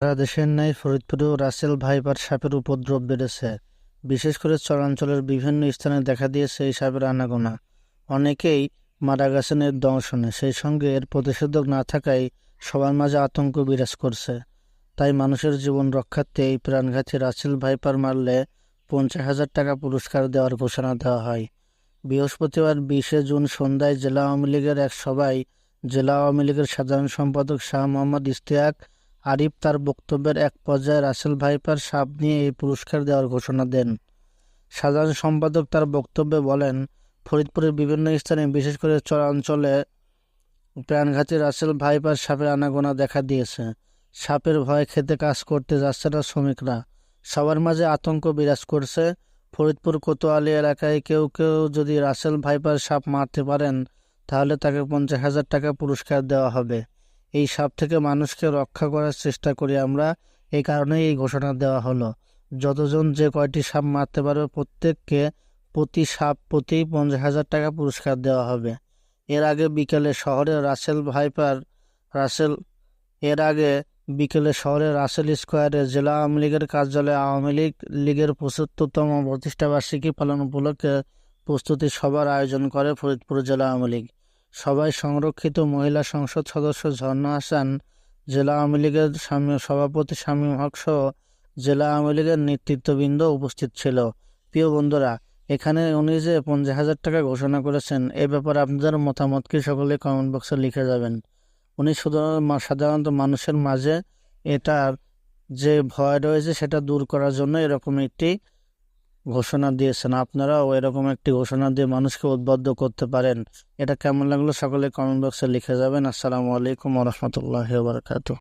সারা দেশের ন্যায় ফরিদপুরেও Russell viper সাপের উপদ্রব বেড়েছে। বিশেষ করে চরাঞ্চলের বিভিন্ন স্থানে দেখা দিয়েছে এই সাপের আনাগোনা। অনেকেই মারা গেছেন এর দংশনে। সেই সঙ্গে এর প্রতিষেধক না থাকায় সবার মাঝে আতঙ্ক বিরাজ করছে। তাই মানুষের জীবন রক্ষার্থে এই প্রাণঘাতী রাসেল ভাইপার মারলে পঞ্চাশ হাজার টাকা পুরস্কার দেওয়ার ঘোষণা দেওয়া হয়। বৃহস্পতিবার বিশে জুন সন্ধ্যায় জেলা আওয়ামী লীগের এক সভায় জেলা আওয়ামী লীগের সাধারণ সম্পাদক শাহ মোহাম্মদ ইশতিয়াক আরিফ তার বক্তব্যের এক পর্যায়ে রাসেল ভাইপার সাপ নিয়ে এই পুরস্কার দেওয়ার ঘোষণা দেন। সাধারণ সম্পাদক তার বক্তব্যে বলেন, ফরিদপুরের বিভিন্ন স্থানে বিশেষ করে চরাঞ্চলে প্রাণঘাতী রাসেল ভাইপার সাপের আনাগোনা দেখা দিয়েছে। সাপের ভয়ে খেতে কাজ করতে যাচ্ছে না শ্রমিকরা। সবার মাঝে আতঙ্ক বিরাজ করছে। ফরিদপুর কোতোয়ালি এলাকায় কেউ কেউ যদি রাসেল ভাইপার সাপ মারতে পারেন, তাহলে তাকে পঞ্চাশ হাজার টাকা পুরস্কার দেওয়া হবে। এই সাপ থেকে মানুষকে রক্ষা করার চেষ্টা করি আমরা। এই কারণেই এই ঘোষণা দেওয়া হলো। যতজন যে কয়টি সাপ মারতে পারবে প্রত্যেককে প্রতি সাপ প্রতি পঞ্চাশ হাজার টাকা পুরস্কার দেওয়া হবে। এর আগে বিকেলে শহরে রাসেল ভাইপার, রাসেল, এর আগে বিকেলে শহরে রাসেল স্কোয়ারে জেলা আওয়ামী লীগের কার্যালয়ে আওয়ামী লীগ লীগের পঁচাত্তরতম প্রতিষ্ঠাবার্ষিকী পালন উপলক্ষে প্রস্তুতি সভার আয়োজন করে ফরিদপুর জেলা আওয়ামী লীগ। সবাই সংরক্ষিত মহিলা সংসদ সদস্য ঝর্ণা হাসান, জেলা আওয়ামী লীগের সভাপতি শামীম হক সহ জেলা আওয়ামী লীগের নেতৃত্ববৃন্দ উপস্থিত ছিল। প্রিয় বন্ধুরা, এখানে উনি যে পঞ্চাশ হাজার টাকা ঘোষণা করেছেন, এ ব্যাপারে আপনাদের মতামত কি সকলে কমেন্ট বক্সে লিখে যাবেন। উনি শুধু সাধারণত মানুষের মাঝে এটার যে ভয় রয়েছে সেটা দূর করার জন্য এরকম একটি ঘোষণা দিয়েছেন। আপনারাও এরকম একটি ঘোষণা দিয়ে মানুষকে উদ্বুদ্ধ করতে পারেন। এটা কেমন লাগল সকলে কমেন্ট বক্সে লিখে যাবেন। আসসালামু আলাইকুম রহমতুল্লাহ বারকাতু